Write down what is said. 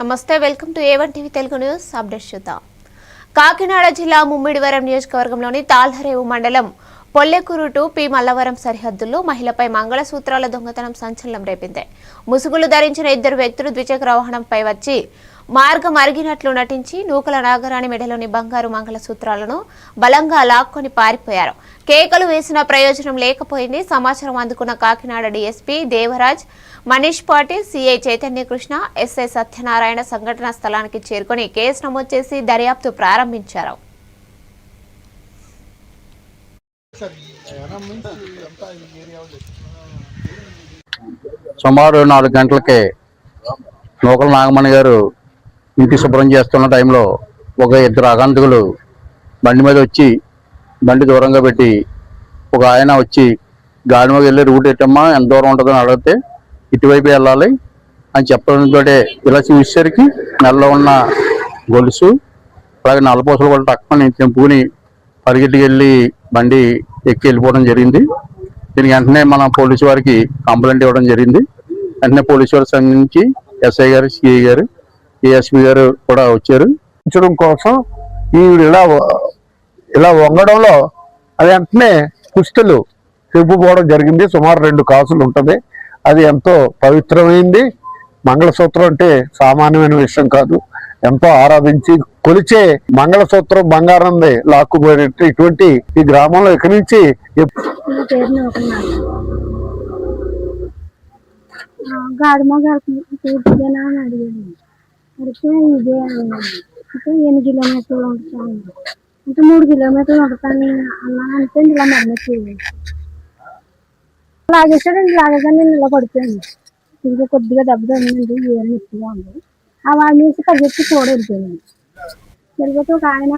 నమస్తే welcome to A one TV Telugu news update చూద్దాం. కాకినాడ జిల్లా ముమ్మిడివరం నియోజకవర్గంలోని తాల్హరేవు మండలం పొల్లెకూరు టు పి మల్లవరం సరిహద్దుల్లో మహిళపై మంగళసూత్రాల దొంగతనం సంచలనం రేపింది. ముసుగులు ధరించిన ఇద్దరు వ్యక్తులు ద్విచక్ర వాహనంపై వచ్చి మార్గం అరిగినట్లు నటించి నూకల నాగరాణి మెడలోని బంగారు మంగళసూత్రాలను బలంగా లాక్కొని పారిపోయారు. కేకలు వేసిన ప్రయోజనం లేకపోయింది. సమాచారం అందుకున్న Kakinada DSP Devaraj Manish Patil CI Chaitanya Krishna SI Satyanarayana సంఘటనా స్థలానికి చేరుకొని కేసు నమోదు చేసి దర్యాప్తు ప్రారంభించారు. సుమారు నాలుగు గంటలకి నూకల నాగమణి గారు ఇంటి శుభ్రం చేస్తున్న టైంలో ఒక ఇద్దరు ఆగంతకులు బండి మీద వచ్చి బండి దూరంగా పెట్టి ఒక ఆయన వచ్చి గాడి మీద వెళ్ళి రూట్ ఎట్టమ్మా ఎంత దూరం ఉంటుందని అడిగితే ఇటువైపు వెళ్ళాలి అని చెప్పడంతో ఇలా చూసేసరికి నెలలో ఉన్న గొలుసు అలాగే నల్లపూసలు కూడా తక్కువని తెంపుకుని పరిగెట్టుకెళ్ళి వెళ్ళి బండి ఎక్కి వెళ్ళిపోవడం జరిగింది. దీనికి వెంటనే మన పోలీసు వారికి కంప్లైంట్ ఇవ్వడం జరిగింది. వెంటనే పోలీసు వారి సంబంధించి ఎస్ఐ గారు సిఐ గారు కేఎస్పి గారు కూడా వచ్చారు. ఉంచడం కోసం ఈవిడ ఇలా ఇలా వంగడంలో అది వెంటనే కుస్తులు తెంపుకోవడం జరిగింది. సుమారు రెండు కాసులు ఉంటుంది. అది ఎంతో పవిత్రమైంది. మంగళసూత్రం అంటే సామాన్యమైన విషయం కాదు. ఎంతో ఆరాధించి కొలిచే మంగళసూత్రం బంగారంది లాక్కుపోయినట్టు ఇటువంటి ఈ గ్రామంలో ఇక్కడి నుంచి గాడిమ అడిగాను. అడిగితే ఇదే అంటే ఎన్ని కిలోమీటర్లు ఉంటాను అంటే మూడు కిలోమీటర్లు ఉంటాను అన్నా అంటే ఇలా మరణించేది లాగేసాడండి లాగేసాను నేను ఇలా పడిపోయాను ఇంకా కొద్దిగా దెబ్బ తగిలింది ఏం నొప్పిగా ఉంది. ఆ వాడి నుంచి పరిగెత్తి కూడా వెళ్ళిపోయాను వెళ్ళిపోతే ఒక ఆయన